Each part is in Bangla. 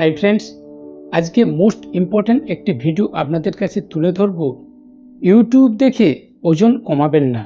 হাই ফ্রেন্ডস আজকে মোস্ট ইম্পর্ট্যান্ট একটি ভিডিও আপনাদের কাছে তুলে ধরবো। ইউটিউব দেখে ওজন কমাবেন না।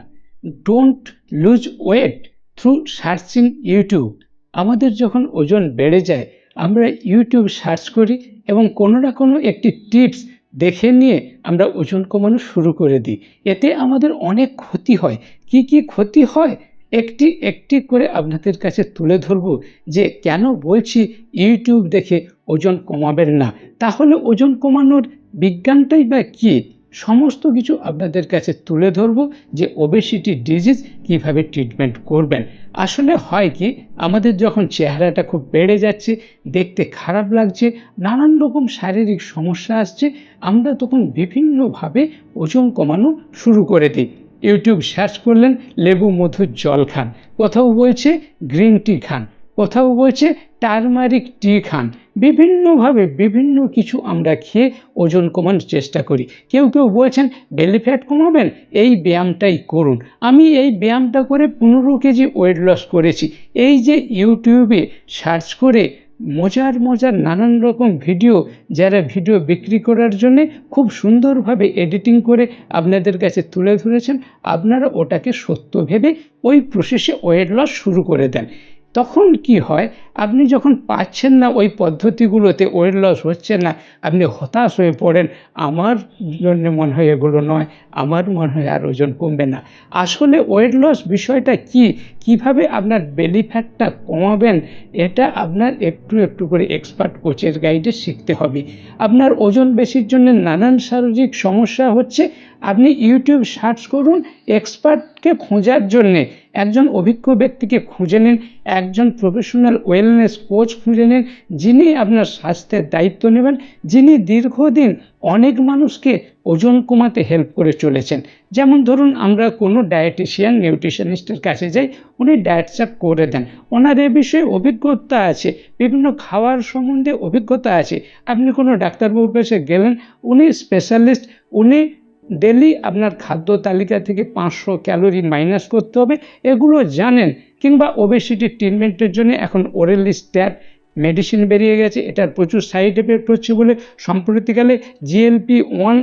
Don't lose weight through searching YouTube আমাদের যখন ওজন বেড়ে যায়, আমরা ইউটিউব সার্চ করি এবং কোনো না কোনো একটি টিপস দেখে নিয়ে আমরা ওজন কমানো শুরু করে দিই। এতে আমাদের অনেক ক্ষতি হয়। কি কি ক্ষতি হয়? একটি একটি করে আপনাদের কাছে তুলে ধরবো যে কেন বলছি ইউটিউব দেখে ওজন কমাবেন না? তাহলে ওজন কমানোর বিজ্ঞানটাই বা কী? সমস্ত কিছু আপনাদের কাছে তুলে ধরবো যে ওবেসিটি ডিজিজ কীভাবে ট্রিটমেন্ট করবেন। আসলে হয় কি, আমাদের যখন চেহারাটা খুব বেড়ে যাচ্ছে, দেখতে খারাপ লাগছে, নানান রকম শারীরিক সমস্যা আসছে, আমরা তখন বিভিন্নভাবে ওজন কমানো শুরু করে দিই। ইউটিউব সার্চ করলেন লেবু মধুর জল খান। কোথাও বলছে গ্রিন টি খান। কোথাও বলছে টারমারিক টি খান। বিভিন্নভাবে বিভিন্ন কিছু আমরা খেয়ে ওজন কমানোর চেষ্টা করি। কেউ কেউ বলছেন বেলি ফ্যাট কমাবেন? এই ব্যায়ামটাই করুন। আমি এই ব্যায়ামটা করে পনেরো কেজি ওয়েট লস করেছি। এই যে ইউটিউবে সার্চ করে মজার মজার নানান রকম ভিডিও, যারা ভিডিও বিক্রি করার জন্যে খুব সুন্দরভাবে এডিটিং করে আপনাদের কাছে তুলে ধরেছেন, আপনারা ওটাকে সত্য ভেবে ওই প্রসেসে ওয়েট লস শুরু করে দেন। তখন কি হয়? আপনি যখন পাচ্ছেন না ওই পদ্ধতিগুলোতে ওয়েট লস হচ্ছে না, আপনি হতাশ হয়ে পড়েন, আমার জন্য মনে হয় এগুলো নয়, আমার মনে হয় আর ওজন কমবে না। আসলে ওয়েট লস বিষয়টা কি? কীভাবে আপনার বেলি ফ্যাটটা কমাবেন? এটা আপনার একটু একটু করে এক্সপার্ট কোচের গাইডে শিখতে হবে। আপনার ওজন বেশির জন্য নানান শারীরিক সমস্যা হচ্ছে, আপনি ইউটিউব সার্চ করুন এক্সপার্টকে খোঁজার জন্যে। একজন অভিজ্ঞ ব্যক্তিকে খুঁজে নিন, একজন প্রফেশনাল ওয়েলনেস কোচ খুঁজে নিন, যিনি আপনার স্বাস্থ্যের দায়িত্ব নেবেন, যিনি দীর্ঘদিন অনেক মানুষকে ওজন কমাতে হেল্প করে চলেছেন। যেমন ধরুন, আমরা কোনো ডায়েটিশিয়ান নিউট্রিশনিস্টের কাছে যাই, উনি ডায়েট চার্ট করে দেন। ওনার এ বিষয়ে অভিজ্ঞতা আছে, বিভিন্ন খাওয়ার সম্বন্ধে অভিজ্ঞতা আছে। আপনি কোনো ডাক্তারবাবুর কাছে গেলেন, উনি স্পেশালিস্ট উনি ডেলি আপনার খাদ্য তালিকা থেকে পাঁচশো ক্যালোরি মাইনাস করতে হবে। এগুলো জানেন, কিংবা ওবেসিটি ট্রিটমেন্টের জন্য এখন ওরেলি স্ট্যাট মেডিসিন বেরিয়ে গেছে। এটার প্রচুর সাইড এফেক্ট হচ্ছে বলে সম্প্রতিকালে জিএলপি ওয়ান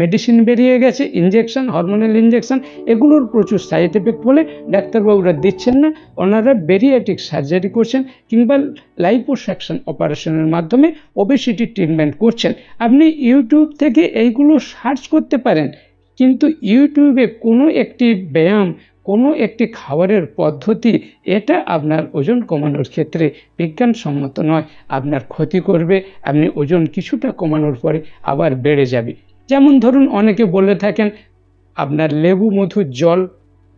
মেডিসিন বেরিয়ে গেছে ইঞ্জেকশন হরমোনাল ইঞ্জেকশন এগুলোর প্রচুর সাইড এফেক্ট বলে ডাক্তারবাবুরা দিচ্ছেন না। ওনারা বেরিয়াটিক সার্জারি করছেন কিংবা লাইপোসাকশন অপারেশনের মাধ্যমে ওবেসিটি ট্রিটমেন্ট করছেন। আপনি ইউটিউব থেকে এইগুলো সার্চ করতে পারেন, কিন্তু ইউটিউবে কোনো একটি ব্যায়াম, কোনো একটি খাবারের পদ্ধতি, এটা আপনার ওজন কমানোর ক্ষেত্রে বিজ্ঞানসম্মত নয়। আপনার ক্ষতি করবে, আপনি ওজন কিছুটা কমানোর পরে আবার বেড়ে যাবে। যেমন ধরুন অনেকে বলে থাকেন, আপনার লেবু, মধুর জল,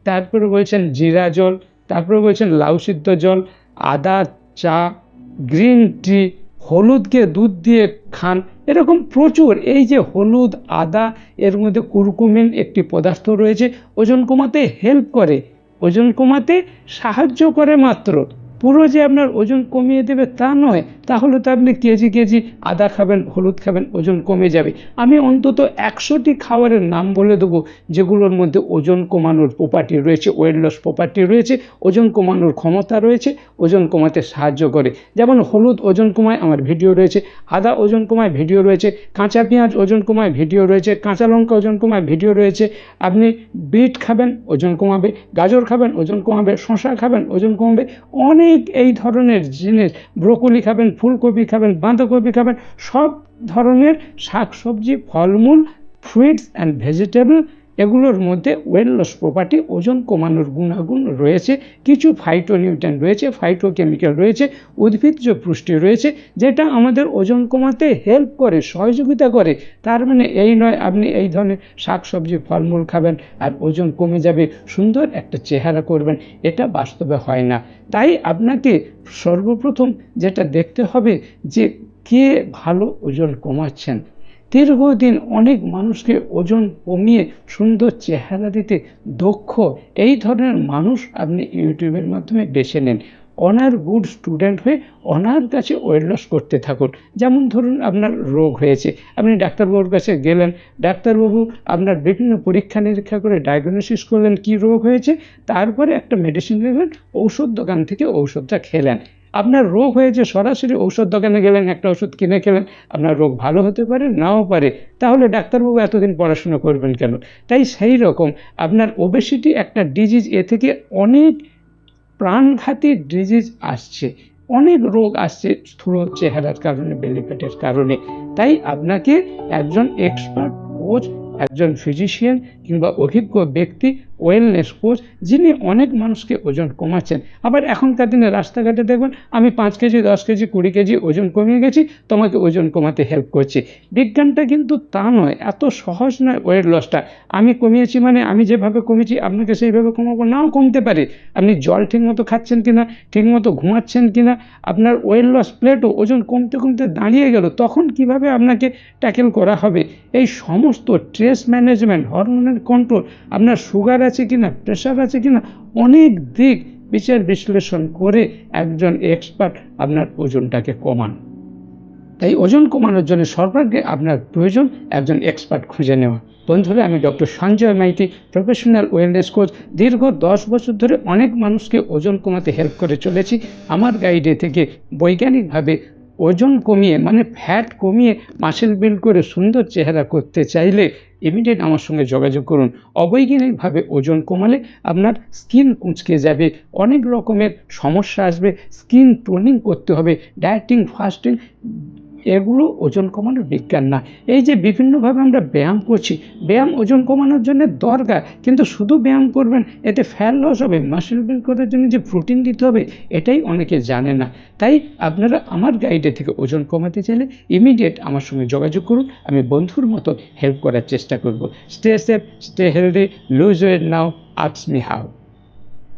তারপরে বলছেন জিরা জল, তারপরে বলছেন লাউ সিদ্ধ জল, আদা, চা, গ্রিন টি, হলুদকে দুধ দিয়ে খান, এরকম প্রচুর। এই যে হলুদ, আদা, এর মধ্যে কুরকুমিন একটি পদার্থ রয়েছে, ওজন কমাতে হেল্প করে, ওজন কমাতে সাহায্য করে মাত্র। পুরো যে আপনার ওজন কমিয়ে দেবে তা নয়, তাহলে তো আপনি কেজি কেজি আদা খাবেন, হলুদ খাবেন, ওজন কমে যাবে। আমি অন্তত একশোটি খাবারের নাম বলে দেবো, যেগুলোর মধ্যে ওজন কমানোর প্রপার্টি রয়েছে ওয়েট লস প্রপার্টি রয়েছে, ওজন কমানোর ক্ষমতা রয়েছে, ওজন কমাতে সাহায্য করে। যেমন হলুদ ওজন কমায়, আমার ভিডিও রয়েছে, আদা ওজন কমায় ভিডিও রয়েছে, কাঁচা পেঁয়াজ ওজন কমায় ভিডিও রয়েছে, কাঁচা লঙ্কা ওজন কমায় ভিডিও রয়েছে। আপনি বিট খাবেন, ওজন কমাবে, গাজর খাবেন, ওজন কমাবে শশা খাবেন, ওজন কমাবে, অনেক এই ধরনের জিনিস। ব্রোকলি খাবেন, ফুলকপি খাবেন, বাঁধাকপি খাবেন, সব ধরনের শাকসবজি, ফলমূল ফ্রুইটস অ্যান্ড ভেজিটেবল এগুলোর মধ্যে ওয়েল লস প্রপার্টি ওজন কমানোর গুণাগুণ রয়েছে, কিছু ফাইটো ফাইটোনিউট্রেন রয়েছে ফাইটোকেমিক্যাল রয়েছে, উদ্ভিজ্জ পুষ্টি রয়েছে, যেটা আমাদের ওজন কমাতে হেল্প করে, সহযোগিতা করে। তার মানে এই নয়, আপনি এই ধরনের শাকসবজি, ফলমূল খাবেন আর ওজন কমে যাবে, সুন্দর একটা চেহারা করবেন, এটা বাস্তবে হয় না। তাই আপনাকে সর্বপ্রথম যেটা দেখতে হবে যে কে ভালো ওজন কমাচ্ছেন। দীর্ঘদিন অনেক মানুষকে ওজন কমিয়ে সুন্দর চেহারা দিতে দক্ষ। এই ধরনের মানুষ আপনি ইউটিউবের মাধ্যমে বেছে নেন। অনার গুড স্টুডেন্ট হয়ে অনার কাছে ওয়েট লস করতে থাকুন। যেমন ধরুন আপনার রোগ হয়েছে, আপনি ডাক্তারবাবুর কাছে গেলেন, ডাক্তারবাবু আপনার বিভিন্ন পরীক্ষা নিরীক্ষা করে ডায়াগনোসিস করলেন কী রোগ হয়েছে, তারপরে একটা মেডিসিন নেবেন, ঔষধ দোকান থেকে ঔষধটা খেলেন। আপনার রোগ হয়েছে, সরাসরি ঔষধ দোকানে গেলেন, একটা ওষুধ কিনে খেলেন, আপনার রোগ ভালো হতে পারে, নাও পারে, তাহলে ডাক্তারবাবু এতদিন পড়াশোনা করবেন কেন? তাই সেই রকম আপনার ওবেসিটি একটা ডিজিজ এ থেকে অনেক প্রাণঘাতী ডিজিজ আসছে, অনেক রোগ আসছে স্থূল চেহারার কারণে বেলিফেটের কারণে। তাই আপনাকে একজন এক্সপার্ট কোচ একজন ফিজিশিয়ান কিংবা অভিজ্ঞ ব্যক্তি ওয়েলনেস কোচ যিনি অনেক মানুষকে ওজন কমাচ্ছেন। আবার এখনকার দিনে রাস্তাঘাটে দেখবেন, আমি পাঁচ কেজি, দশ কেজি, কুড়ি কেজি ওজন কমিয়ে গেছি, তোমাকে ওজন কমাতে হেল্প করছি। বিজ্ঞানটা কিন্তু তা নয়, এত সহজ নয় ওয়েট লসটা আমি কমিয়েছি মানে আমি যেভাবে কমেছি, আপনাকে সেইভাবে কমাবো, নাও কমতে পারে। আপনি জল ঠিকমতো খাচ্ছেন কিনা, ঠিকমতো ঘুমাচ্ছেন কি না আপনার ওয়েট লস প্লেটও ওজন কমতে কমতে দাঁড়িয়ে গেল, তখন কীভাবে আপনাকে ট্যাকেল করা হবে? এই সমস্ত স্ট্রেস ম্যানেজমেন্ট হরমোনের কন্ট্রোল আপনার সুগার আছে কিনা প্রেশার আছে কিনা, অনেক দিক বিচার বিশ্লেষণ করে একজন এক্সপার্ট আপনার ওজনটাকে কমান। তাই ওজন কমানোর জন্য সর্বাগ্রে আপনার প্রয়োজন একজন এক্সপার্ট খুঁজে নেওয়া। বন্ধুরা, আমি doctor Sanjay Maiti professional wellness coach দীর্ঘ দশ বছর ধরে অনেক মানুষকে ওজন কমাতে হেল্প করে চলেছি। আমার গাইডে থেকে বৈজ্ঞানিকভাবে ওজন কমিয়ে মানে ফ্যাট কমিয়ে মাসেল বিল্ড করে সুন্দর চেহারা করতে চাইলে ইমিডিয়েট আমার সঙ্গে যোগাযোগ করুন। অবৈজ্ঞানিকভাবে ওজন কমালে আপনার স্কিন কুঁচকে যাবে, অনেক রকমের সমস্যা আসবে স্কিন টোনিং করতে হবে ডায়েটিং ফাস্টিং এগুলো ওজন কমানোর বিজ্ঞান না। এই যে বিভিন্নভাবে আমরা ব্যায়াম করছি, ব্যায়াম ওজন কমানোর জন্য দরকার, কিন্তু শুধু ব্যায়াম করবেন, এতে ফ্যাট লস হবে মাসেল বিল্ড করার জন্য যে প্রোটিন দিতে হবে, এটাই অনেকে জানে না। তাই আপনারা আমার গাইডে থেকে ওজন কমাতে চাইলে ইমিডিয়েট আমার সঙ্গে যোগাযোগ করুন, আমি বন্ধুর মতো হেল্প করার চেষ্টা করব। Stay safe stay healthy lose weight now আক্স me how